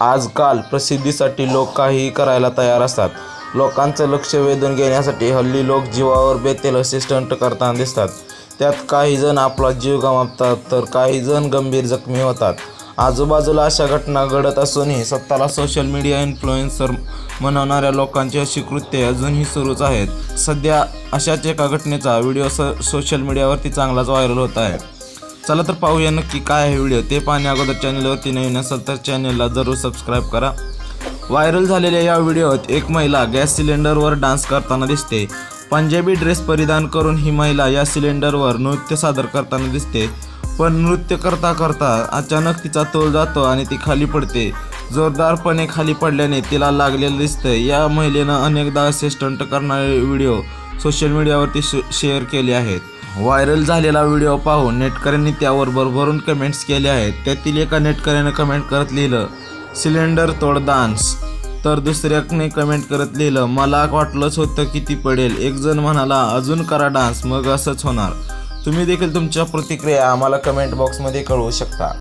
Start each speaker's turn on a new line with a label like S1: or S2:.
S1: आजकाल प्रसिद्धीसाठी लोक काहीही करायला तयार असतात. लोकांचं लक्ष वेधून घेण्यासाठी हल्ली लोक जीवावर बेतेल असे स्टंट करताना दिसतात. त्यात काही जण आपला जीव गमावतात तर काही जण गंभीर जखमी होतात. आजूबाजूला अशा घटना घडत असूनही स्वतःला सोशल मीडिया इन्फ्लुएन्सर म्हणवणाऱ्या लोकांची अशी कृत्ये अजूनही सुरूच आहेत. सध्या अशाच एका घटनेचा व्हिडिओ स सोशल मीडियावरती चांगलाच व्हायरल होत आहे. चला तर पाहूया नक्की काय आहे व्हिडिओ. ते पाहण्या अगोदर चॅनलवरती नवीन असाल तर चॅनलला जरूर सबस्क्राईब करा. व्हायरल झालेल्या या व्हिडिओत एक महिला गॅस सिलेंडरवर डान्स करताना दिसते. पंजाबी ड्रेस परिधान करून ही महिला या सिलेंडरवर नृत्य सादर करताना दिसते. पण नृत्य करता करता अचानक तिचा तोल जातो आणि ती खाली पडते. जोरदारपणे खाली पडल्याने तिला लागलेलं दिसतं या महिलेनं अनेकदा असे स्टंट करणारे व्हिडिओ सोशल मीडियावरती शेअर केले आहेत. व्हायरल झालेला व्हिडिओ पाहून नेटकऱ्यांनी त्यावर भरभरून कमेंट्स केले आहेत. त्यातील एका नेटकऱ्यानं कमेंट करत लिहिलं सिलेंडर तोड डान्स तर दुसऱ्याने कमेंट करत लिहिलं मला वाटलंच होतं किती पडेल. एक जण म्हणाला अजून करा डान्स मग असंच होणार. तुम्ही देखील तुमच्या प्रतिक्रिया आम्हाला कमेंट बॉक्समध्ये कळवू शकता.